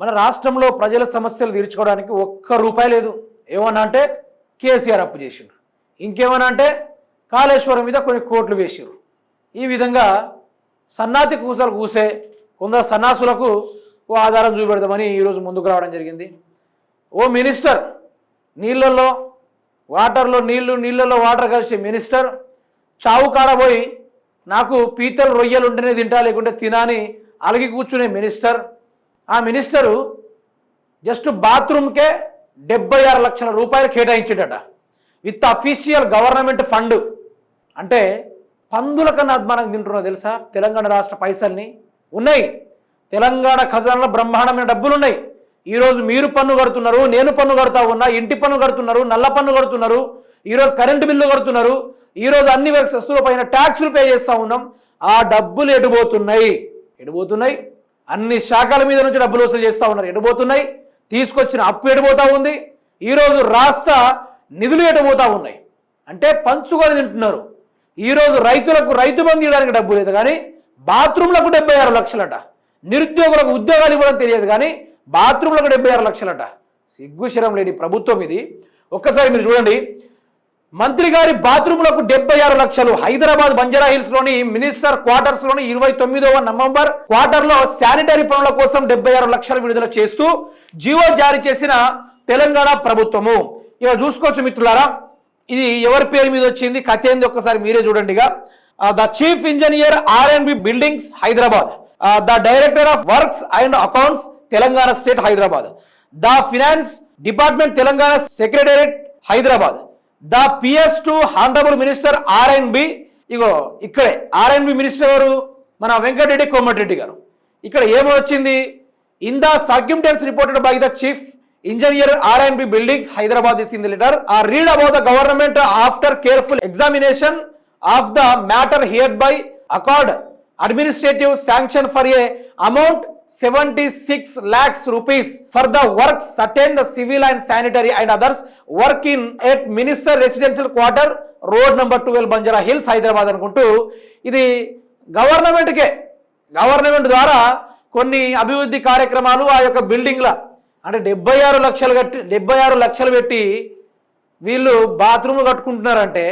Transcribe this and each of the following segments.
మన రాష్ట్రంలో ప్రజల సమస్యలు తీర్చుకోవడానికి ఒక్క రూపాయి లేదు. ఏమన్నా అంటే కేసీఆర్ అప్పు చేసిండ్రు ఇంకేమన్నా అంటే కాళేశ్వరం మీద కొన్ని కోట్లు వేసిరు ఈ విధంగా సన్నాతి కూసలు కూసే కొందరు సన్నాసులకు ఓ ఆధారం చూపెడదామని ఈరోజు ముందుకు రావడం జరిగింది. ఓ మినిస్టర్ నీళ్ళల్లో వాటర్లో నీళ్ళు నీళ్ళల్లో వాటర్ కలిసి మినిస్టర్ చావు కాడబోయి నాకు పీతలు రొయ్యలు ఉంటేనే తింటా లేకుంటే తినాని అలిగి కూర్చునే మినిస్టర్ ఆ మినిస్టరు జస్ట్ బాత్రూమ్కే డెబ్బై ఆరు లక్షల రూపాయలు కేటాయించాడట. With official government fund. అంటే పందుల కన్నా అద్మానంగా తింటున్నా తెలుసా? తెలంగాణ రాష్ట్ర పైసల్ని. ఉన్నాయి. తెలంగాణ ఖజానాలో బ్రహ్మాండమైన డబ్బులు ఉన్నాయి ఈరోజు మీరు పన్ను కడుతున్నారు నేను పన్ను కడతా ఉన్నా ఇంటి పన్ను కడుతున్నారు నల్ల పన్ను కడుతున్నారు ఈరోజు కరెంటు బిల్లు కడుతున్నారు ఈరోజు అన్ని వస్తువుల పైన ట్యాక్సులు పే చేస్తూ ఉన్నాం. ఆ డబ్బులు ఎడిపోతున్నాయి ఎడిపోతున్నాయి అన్ని శాఖల మీద నుంచి డబ్బులు వసూలు చేస్తూ ఉన్నారు. ఎడిపోతున్నాయి తీసుకొచ్చిన అప్పు ఎడిపోతూ ఉంది? ఈరోజు రాష్ట్ర నిధులు ఎడిపోతూ ఉన్నాయి? అంటే పంచుకొని తింటున్నారు. ఈరోజు రైతులకు రైతు బంధు ఇవ్వడానికి డబ్బు లేదు కానీ బాత్రూంలకు డెబ్బై ఆరు లక్షలట. నిరుద్యోగులకు ఉద్యోగాలు ఇవ్వడం తెలియదు కానీ బాత్రూంలకు డెబ్బై ఆరు లక్షలట. సిగ్గు శరం లేని ప్రభుత్వం ఇది. ఒక్కసారి మీరు చూడండి. మంత్రి గారి బాత్రూములకు డెబ్బై ఆరు లక్షలు. హైదరాబాద్ బంజారా హిల్స్లోని మినిస్టర్ క్వార్టర్స్లోని ఇరవై తొమ్మిదవ నవంబర్ క్వార్టర్లో శానిటరీ పనుల కోసం డెబ్బై ఆరు లక్షలు విడుదల చేస్తూ జీవో జారీ చేసిన తెలంగాణ ప్రభుత్వము. ఇక చూసుకోవచ్చు మిత్రులారా ఇది ఎవరి పేరు మీద వచ్చింది కథ ఏంది ఒక్కసారి మీరే చూడండిగా the chief engineer R and B buildings Hyderabad. The director of works and accounts Telangana state Hyderabad. The finance department Telangana secretariat Hyderabad. The PS to honourable minister R B. ఇగో ఇక్కడే ఆర్ఎన్బి బి మినిస్టర్ ఎవరు? మన వెంకటరెడ్డి కోమటిరెడ్డి గారు. ఇక్కడ ఏమో వచ్చింది? In the circumstance reported by the chief engineer R and B buildings Hyderabad is in the letter. Are read about the government after careful examination of the matter hereby accord administrative sanction for a amount seventy six lakhs rupees for the work certain the civil and sanitary and others work in at minister residential quarter road number twelve Banjara hills Hyderabad అనుకుంటూ ఇది గవర్నమెంట్కే government ద్వారా కొన్ని అభివృద్ధి కార్యక్రమాలు ఆ యొక్క బిల్డింగ్ల అంటే డెబ్బై ఆరు లక్షలు కట్టి డెబ్బై ఆరు లక్షలు పెట్టి వీళ్ళు బాత్రూమ్లు కట్టుకుంటున్నారంటే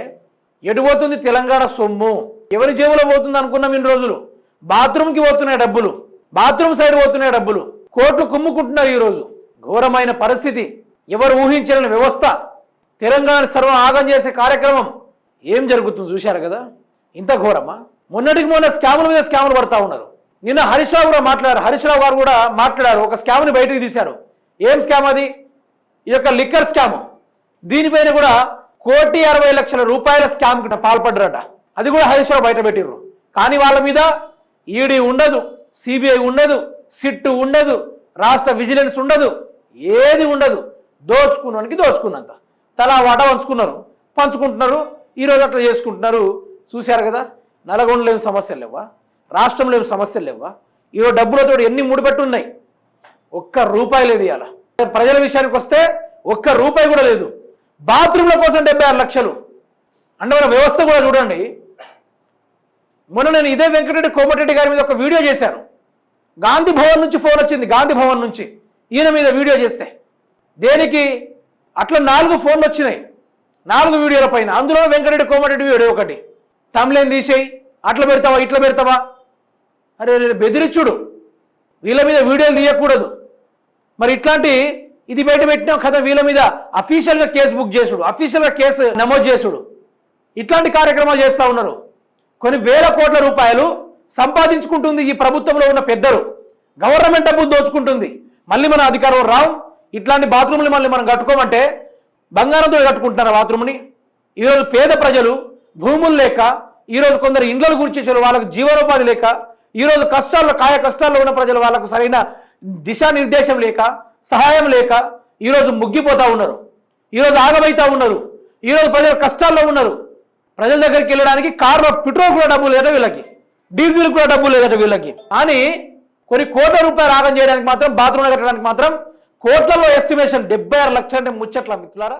ఎటుపోతుంది తెలంగాణ సొమ్ము? ఎవరి జేబులో పోతుంది అనుకున్నాం ఇన్ని రోజులు? బాత్రూమ్కి పోతున్నాయి డబ్బులు. బాత్రూమ్ సైడ్ పోతున్నాయి డబ్బులు. కోట్లు కుమ్ముకుంటున్నారు ఈరోజు. ఘోరమైన పరిస్థితి. ఎవరు ఊహించలేని వ్యవస్థ. తెలంగాణ సర్వం ఆగం చేసే కార్యక్రమం. ఏం జరుగుతుంది చూశారు కదా? ఇంత ఘోరమా? మొన్నటికి మొన్న స్కాముల మీద స్కాములు పడతా ఉన్నారు. నిన్న హరీష్ రావు కూడా మాట్లాడారు. హరీష్ రావు గారు కూడా మాట్లాడారు. ఒక స్కామ్ని బయటకు తీశారు. ఏం స్కామ్ అది? ఈ యొక్క లిక్కర్ స్కామ్. దీనిపైన కూడా కోటి అరవై లక్షల రూపాయల స్కామ్ పాల్పడ్డారట. అది కూడా హరీష్ రావు బయట పెట్టిర్రు. కానీ వాళ్ళ మీద ఈడీ ఉండదు. సిబిఐ ఉండదు సిట్టు ఉండదు రాష్ట్ర విజిలెన్స్ ఉండదు ఏది ఉండదు. దోచుకున్నానికి దోచుకున్నంత. తలా వాట పంచుకున్నారు పంచుకుంటున్నారు ఈరోజు అట్లా చేసుకుంటున్నారు. చూశారు కదా నల్గొండలో ఏం సమస్యలు లేవా రాష్ట్రంలో ఏం సమస్యలు లేవా ఈరోజు డబ్బులతో ఎన్ని ముడిపెట్టు ఉన్నాయి ఒక్క రూపాయి లేదు ఇవాళ ప్రజల విషయానికి వస్తే ఒక్క రూపాయి కూడా లేదు. బాత్రూమ్ల కోసం డెబ్బై ఆరు లక్షలు. అంటే మన వ్యవస్థ కూడా చూడండి. మొన్న నేను ఇదే వెంకటరెడ్డి కోమటిరెడ్డి గారి మీద ఒక వీడియో చేశాను. గాంధీ భవన్ నుంచి ఫోన్ వచ్చింది గాంధీ భవన్ నుంచి. ఈయన మీద వీడియో చేస్తే. దేనికి? అట్లా నాలుగు ఫోన్లు వచ్చినాయి. నాలుగు వీడియోల పైన. అందులో వెంకటరెడ్డి కోమటిరెడ్డి వీడియో ఒకటి. తమిళం తీసేయి అట్లా పెడతావా ఇట్లా పెడతావా? అరే బెదిరిచ్చుడు వీళ్ళ మీద వీడియోలు తీయకూడదు. మరి ఇట్లాంటి ఇది బయట పెట్టినాం కథ వీళ్ళ మీద అఫీషియల్గా కేసు బుక్ చేసుడు అఫీషియల్గా కేసు నమోదు చేసుడు. ఇట్లాంటి కార్యక్రమాలు చేస్తూ ఉన్నారు. కొన్ని వేల కోట్ల రూపాయలు సంపాదించుకుంటుంది ఈ ప్రభుత్వంలో ఉన్న పెద్దలు. గవర్నమెంట్ డబ్బు దోచుకుంటుంది. మళ్ళీ మన అధికారం రావు. ఇట్లాంటి బాత్రూమ్లు మళ్ళీ మనం కట్టుకోమంటే బంగారంతో కట్టుకుంటున్నారు బాత్రూమ్ని. ఈరోజు పేద ప్రజలు భూములు లేక ఈరోజు కొందరు ఇండ్లను గుర్చేసారు వాళ్ళకు జీవనోపాధి లేక ఈరోజు కష్టాల్లో కాయ కష్టాల్లో ఉన్న ప్రజలు వాళ్ళకు సరైన దిశానిర్దేశం లేక సహాయం లేక ఈరోజు ముగ్గిపోతూ ఉన్నారు. ఈరోజు ఆగమైతా ఉన్నారు. ఈరోజు ప్రజలు కష్టాల్లో ఉన్నారు. ప్రజల దగ్గరికి వెళ్ళడానికి కార్లో పెట్రోల్ కూడా డబ్బు లేదట వీళ్ళకి. డీజిల్ కూడా డబ్బు లేదట వీళ్ళకి. కానీ కొన్ని కోట్ల రూపాయలు ఆగం చేయడానికి మాత్రం బాత్రూమ్ కట్టడానికి మాత్రం కోట్లలో ఎస్టిమేషన్ డెబ్బై ఆరు లక్షలు అంటే ముచ్చట్ల మిత్రులారా?